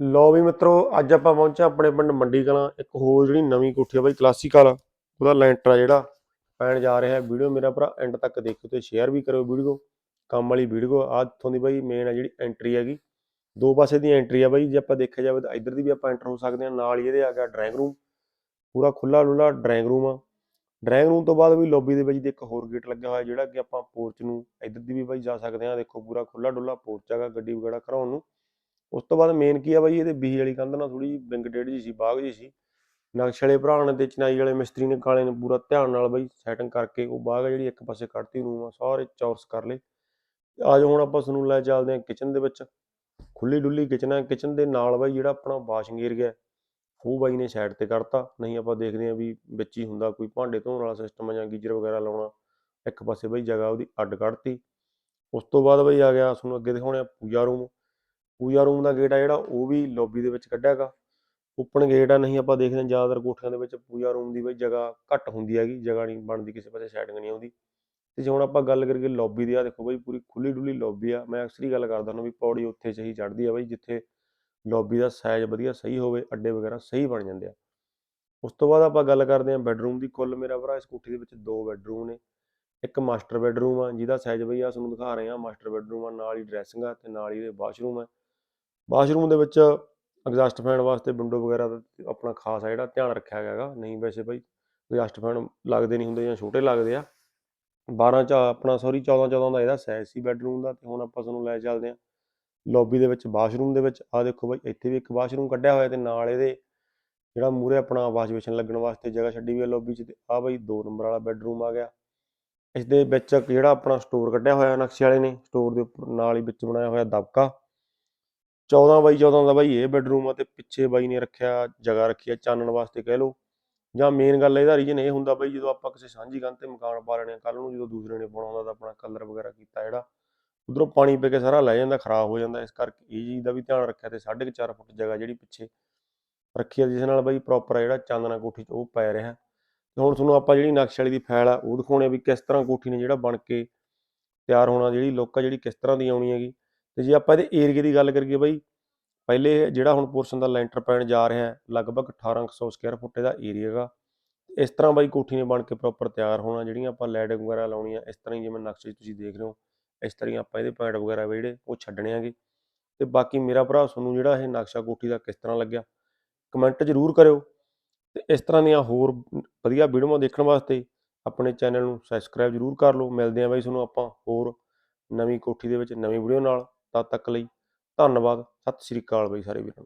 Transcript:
ਲੋ ਵੀ ਮਿੱਤਰੋ, ਅੱਜ ਆਪਾਂ ਪਹੁੰਚੇ ਆਪਣੇ ਪਿੰਡ ਮੰਡੀ ਕਲਾਂ। ਇੱਕ ਹੋਰ ਜਿਹੜੀ ਨਵੀਂ ਕੋਠੀ ਆ ਬਾਈ ਕਲਾਸੀਕਲ ਉਹਦਾ ਲੈਂਟਰ ਆ ਜਿਹੜਾ। ਪੈਣ ਜਾ ਰਿਹਾ ਵੀਡੀਓ ਮੇਰਾ ਭਰਾ। ਐਂਡ ਤੱਕ ਦੇਖਿਓ ਤੇ ਸ਼ੇਅਰ ਵੀ ਕਰਿਓ ਵੀਡੀਓ। ਕੰਮ ਵਾਲੀ ਵੀਡੀਓ। ਆ ਇੱਥੋਂ ਦੀ ਬਾਈ ਮੇਨ ਆ ਜਿਹੜੀ ਐਂਟਰੀ ਹੈਗੀ। ਦੋ ਪਾਸੇ ਦੀ ਐਂਟਰੀ ਆ ਬਾਈ। ਜੇ ਆਪਾਂ ਦੇਖਿਆ ਜਾਵੇ ਤਾਂ ਇੱਧਰ ਦੀ ਵੀ ਆਪਾਂ ਐਂਟਰ ਹੋ ਸਕਦੇ ਹਾਂ। ਨਾਲ ਹੀ ਇਹਦੇ ਆ ਗਿਆ ਡਰਾਇੰਗ ਰੂਮ ਪੂਰਾ ਖੁੱਲਾ ਲੁੱਲਾ ਡਰਾਇੰਗ ਰੂਮ ਆ। ਡਰਾਇੰਗ ਰੂਮ ਤੋਂ ਬਾਅਦ ਵੀ ਲੌਬੀ ਦੇ ਵਿੱਚ ਦੀ ਇੱਕ ਹੋਰ ਗੇਟ ਲੱਗਿਆ ਹੋਇਆ, ਜਿਹੜਾ ਕਿ ਆਪਾਂ ਪੋਰਚ ਨੂੰ ਇੱਧਰ ਦੀ ਵੀ ਬਾਈ ਜਾ ਸਕਦੇ ਹਾਂ। ਦੇਖੋ ਪੂਰਾ ਖੁੱਲਾ ਡੁੱਲਾ ਪੋਰਚ ਹੈਗਾ, ਗੱਡੀ ਵਗੈਰਾ ਖੜਾਉਣ ਨੂੰ। ਉਸ ਤੋਂ ਬਾਅਦ ਮੇਨ ਕੀ ਆ ਬਾਈ, ਇਹਦੇ ਬੀਹ ਵਾਲੀ ਕੰਧ ਨਾਲ ਥੋੜੀ ਵਿੰਗ ਡੇਢ ਜੀ ਸੀ, ਬਾਗ ਜੀ ਸੀ। ਨਕਸ਼ ਵਾਲੇ ਭਰਾ ਨੇ ਤੇ ਚਨਾਈ ਵਾਲੇ, ਮਿਸਤਰੀ ਨੇ, ਕਾਲੇ ਨੇ ਪੂਰਾ ਧਿਆਨ ਨਾਲ ਬਾਈ ਸੈਟਿੰਗ ਕਰਕੇ ਉਹ ਬਾਗ ਆ ਜਿਹੜੀ ਇੱਕ ਪਾਸੇ ਕੱਢਤੀ ਰੂਮ ਆ, ਸਾਰੇ ਚੌਰਸ ਕਰ ਲਏ। ਆ ਜਾਓ ਹੁਣ ਆਪਾਂ ਤੁਹਾਨੂੰ ਲੈ ਚੱਲਦੇ ਹਾਂ ਕਿਚਨ ਦੇ ਵਿੱਚ। ਖੁੱਲੀ ਡੁੱਲੀ ਕਿਚਨ ਹੈ ਕਿਚਨ ਦੇ ਨਾਲ ਬਾਈ ਜਿਹੜਾ ਆਪਣਾ ਵਾਸ਼ਿੰਗ ਏਰੀਆ ਉਹ ਬਾਈ ਨੇ ਸਾਈਡ ਤੇ ਕਰਤਾ। ਨਹੀਂ ਆਪਾਂ ਦੇਖਦੇ ਹਾਂ ਵੀ ਵਿੱਚ ਹੀ ਹੁੰਦਾ ਕੋਈ ਭਾਂਡੇ ਧੋਣ ਵਾਲਾ ਸਿਸਟਮ ਜਾਂ ਗੀਜ਼ਰ ਵਗੈਰਾ ਲਾਉਣਾ। ਇੱਕ ਪਾਸੇ ਬਾਈ ਜਗ੍ਹਾ ਉਹਦੀ ਅੱਡ ਕੱਢਤੀ। ਉਸ ਤੋਂ ਬਾਅਦ ਬਾਈ ਆ ਗਿਆ, ਤੁਹਾਨੂੰ ਅੱਗੇ ਦਿਖਾਉਣੇ ਆ ਪੂਜਾ ਰੂਮ ਪੂਜਾ ਰੂਮ ਦਾ ਗੇਟ ਆ ਜਿਹੜਾ, ਉਹ ਵੀ ਲੌਬੀ ਦੇ ਵਿੱਚ ਕੱਢਿਆ ਗਾ ਓਪਨ ਗੇਟ ਆ, ਨਹੀਂ ਆਪਾਂ ਦੇਖਦੇ ਹਾਂ ਜ਼ਿਆਦਾਤਰ ਕੋਠਿਆਂ ਦੇ ਵਿੱਚ ਪੂਜਾ ਰੂਮ ਦੀ ਬਈ ਜਗ੍ਹਾ ਘੱਟ ਹੁੰਦੀ ਹੈਗੀ, ਜਗ੍ਹਾ ਨਹੀਂ ਬਣਦੀ, ਕਿਸੇ ਪਾਸੇ ਸੈਟਿੰਗ ਨਹੀਂ ਆਉਂਦੀ। ਤੇ ਜੇ ਹੁਣ ਆਪਾਂ ਗੱਲ ਕਰੀਏ ਲੌਬੀ ਦੀ ਆ ਦੇਖੋ ਬਈ ਪੂਰੀ ਖੁੱਲੀ ਡੁੱਲੀ ਲੌਬੀ ਆ। ਮੈਂ ਅਕਸਰ ਹੀ ਗੱਲ ਕਰਦਾ ਹਾਂ ਵੀ ਪੌੜੀ ਉੱਥੇ ਸਹੀ ਚੜ੍ਹਦੀ ਆ ਬਈ, ਜਿੱਥੇ ਲੌਬੀ ਦਾ ਸਾਈਜ਼ ਵਧੀਆ ਸਹੀ ਹੋਵੇ, ਅੱਡੇ ਵਗੈਰਾ ਸਹੀ ਬਣ ਜਾਂਦੇ ਆ। ਉਸ ਤੋਂ ਬਾਅਦ ਆਪਾਂ ਗੱਲ ਕਰਦੇ ਹਾਂ ਬੈੱਡਰੂਮ ਦੀ। ਕੁੱਲ ਮੇਰਾ ਭਰਾ, ਇਸ ਕੋਠੀ ਦੇ ਵਿੱਚ ਦੋ ਬੈੱਡਰੂਮ ਨੇ। ਇੱਕ ਮਾਸਟਰ ਬੈੱਡਰੂਮ ਆ, ਜਿਹਦਾ ਸਾਈਜ਼ ਬਈ ਆ ਤੁਹਾਨੂੰ ਦਿਖਾ ਰਹੇ ਆ ਮਾਸਟਰ ਬੈੱਡਰੂਮ ਆ, ਨਾਲ ਹੀ ਡਰੈਸਿੰਗ ਆ ਤੇ ਨਾਲ ਹੀ ਇਹਦੇ ਵਾਸ਼ਰੂਮ ਆ। ਵਾਸ਼ਰੂਮ ਦੇ ਵਿੱਚ ਐਗਜ਼ਾਸਟ ਫੈਨ ਵਾਸਤੇ ਵਿੰਡੋ ਵਗੈਰਾ ਦਾ ਆਪਣਾ ਖਾਸ ਆ ਜਿਹੜਾ ਧਿਆਨ ਰੱਖਿਆ ਗਿਆ ਹੈਗਾ। ਨਹੀਂ ਵੈਸੇ ਬਈ, ਐਗਜ਼ਾਸਟ ਫੈਨ ਲੱਗਦੇ ਨਹੀਂ ਹੁੰਦੇ ਜਾਂ ਛੋਟੇ ਲੱਗਦੇ ਆ। 12 ਚ, ਆਪਣਾ ਸੌਰੀ 14 14 ਦਾ ਇਹਦਾ ਸਾਈਜ਼ ਸੀ ਬੈੱਡਰੂਮ ਦਾ ਤੇ ਹੁਣ ਆਪਾਂ ਤੁਹਾਨੂੰ ਲੈ ਚੱਲਦੇ ਆ ਲੌਬੀ ਦੇ ਵਿੱਚ ਵਾਸ਼ਰੂਮ ਦੇ ਵਿੱਚ ਆ ਦੇਖੋ ਬਈ, ਇੱਥੇ ਵੀ ਇੱਕ ਵਾਸ਼ਰੂਮ ਕੱਢਿਆ ਹੋਇਆ ਤੇ ਨਾਲ ਇਹਦੇ ਜਿਹੜਾ ਮੂਰੇ ਆਪਣਾ ਵਾਸ਼ ਬੇਸ਼ਨ ਲੱਗਣ ਵਾਸਤੇ ਜਗ੍ਹਾ ਛੱਡੀ ਹੋਈ ਹੈ ਲੌਬੀ 'ਚ ਤੇ ਆ ਬਈ 2 ਨੰਬਰ ਵਾਲਾ ਬੈੱਡਰੂਮ ਆ ਗਿਆ। ਇਸ ਦੇ ਵਿੱਚ ਇੱਕ ਜਿਹੜਾ ਆਪਣਾ ਸਟੋਰ ਕੱਢਿਆ ਹੋਇਆ ਨਕਸ਼ੇ ਵਾਲੇ ਨੇ ਸਟੋਰ ਦੇ ਉੱਪਰ ਨਾਲ ਹੀ ਵਿੱਚ ਬਣਾਇਆ ਹੋਇਆ ਦਬਕਾ। 14 ਬਾਈ 14 ਦਾ ਬਾਈ ਇਹ ਬੈੱਡਰੂਮ ਆ ਤੇ ਪਿੱਛੇ ਬਾਈ ਨੇ ਰੱਖਿਆ, ਜਗ੍ਹਾ ਰੱਖੀ ਆ ਚਾਨਣ ਵਾਸਤੇ ਕਹਿ ਲਓ। ਜਾਂ ਮੇਨ ਗੱਲ ਇਹਦਾ ਰੀਜਨ ਇਹ ਹੁੰਦਾ ਬਾਈ ਜਦੋਂ ਆਪਾਂ ਕਿਸੇ ਸਾਂਝੀ ਕੰਧ ਤੇ ਮਕਾਨ ਪਾ ਲੈਣੇ ਆ ਕੱਲ ਨੂੰ ਜਦੋਂ ਦੂਸਰੇ ਨੇ ਬਣਾਉਂਦਾ ਤਾਂ ਆਪਣਾ ਕਲਰ ਵਗੈਰਾ ਕੀਤਾ ਜਿਹੜਾ, ਉਧਰੋਂ ਪਾਣੀ ਪੈ ਕੇ ਸਾਰਾ ਲੈ ਜਾਂਦਾ, ਖਰਾਬ ਹੋ ਜਾਂਦਾ। ਇਸ ਕਰਕੇ ਇਹ ਚੀਜ਼ ਦਾ ਵੀ ਧਿਆਨ ਰੱਖਿਆ ਤੇ 4.5 ਫੁੱਟ ਜਗ੍ਹਾ ਜਿਹੜੀ ਪਿੱਛੇ ਰੱਖੀ ਆ, ਜਿਸ ਨਾਲ ਬਾਈ ਪ੍ਰੋਪਰ ਜਿਹੜਾ ਚਾਨਣਾ ਕੋਠੀ 'ਚ ਉਹ ਪੈ ਰਿਹਾ। ਤੇ ਹੁਣ ਤੁਹਾਨੂੰ ਆਪਾਂ ਜਿਹੜੀ ਨਕਸ਼ ਵਾਲੀ ਦੀ ਫਾਈਲ ਆ, ਉਹ ਦਿਖਾਉਣੇ ਆ ਵੀ ਕਿਸ ਤਰ੍ਹਾਂ ਕੋਠੀ ਨੇ ਜਿਹੜਾ ਬਣ ਕੇ ਤਿਆਰ ਹੋਣਾ, ਜਿਹੜੀ ਲੁੱਕ ਆ ਜਿਹੜੀ ਕਿਸ ਤਰ੍ਹਾਂ ਦੀ ਆਉਣੀ ਹੈਗੀ। ਤੇ ਜੇ ਆਪਾਂ ਇਹਦੇ ਏਰੀਏ ਦੀ ਗੱਲ ਕਰੀਏ ਬਾਈ, ਪਹਿਲੇ ਜਿਹੜਾ ਹੁਣ ਪੋਰਸ਼ਨ ਦਾ ਲੈਂਟਰ ਪੈਣ ਜਾ ਰਿਹਾ ਹੈ, ਲਗਭਗ 1800 ਸਕੁਅਰ ਫੁੱਟ ਦਾ ਏਰੀਆ ਹੈਗਾ ਇਸ ਤਰ੍ਹਾਂ ਬਾਈ ਕੋਠੀ ਨੇ ਬਣ ਕੇ ਪ੍ਰੋਪਰ ਤਿਆਰ ਹੋਣਾ, ਜਿਹੜੀਆਂ ਆਪਾਂ ਲੈਡਿੰਗ ਵਗੈਰਾ ਲਾਉਣੀਆਂ, ਇਸ ਤਰ੍ਹਾਂ ਹੀ ਜਿਵੇਂ ਨਕਸ਼ੇ 'ਚ ਤੁਸੀਂ ਦੇਖ ਰਹੇ ਹੋ, ਇਸ ਤਰ੍ਹਾਂ ਹੀ ਆਪਾਂ ਇਹਦੇ ਪੁਆਇੰਟ ਵਗੈਰਾ ਜਿਹੜੇ ਉਹ ਛੱਡਣੇ ਆਗੇ ਤੇ ਬਾਕੀ ਮੇਰਾ ਭਰਾ ਤੁਹਾਨੂੰ ਜਿਹੜਾ ਇਹ ਨਕਸ਼ਾ ਕੋਠੀ ਦਾ ਕਿਸ ਤਰ੍ਹਾਂ ਲੱਗਿਆ ਕਮੈਂਟ ਜ਼ਰੂਰ ਕਰਿਓ। ਤੇ ਇਸ ਤਰ੍ਹਾਂ ਦੀਆਂ ਹੋਰ ਵਧੀਆ ਵੀਡੀਓਆਂ ਦੇਖਣ ਵਾਸਤੇ ਆਪਣੇ ਚੈਨਲ ਨੂੰ ਸਬਸਕ੍ਰਾਈਬ ਜ਼ਰੂਰ ਕਰ ਲਓ। ਮਿਲਦੇ ਹਾਂ ਬਾਈ ਤੁਹਾਨੂੰ ਆਪਾਂ ਹੋਰ ਨਵੀਂ ਕੋਠੀ ਦੇ ਵਿੱਚ ਨਵੀਂ ਵੀਡੀਓ ਨਾਲ। ਤਦ ਤੱਕ ਲਈ। ਧੰਨਵਾਦ। ਸਤਿ ਸ਼੍ਰੀ ਅਕਾਲ ਬਾਈ ਸਾਰੇ ਵੀਰਾਂ ਨੂੰ।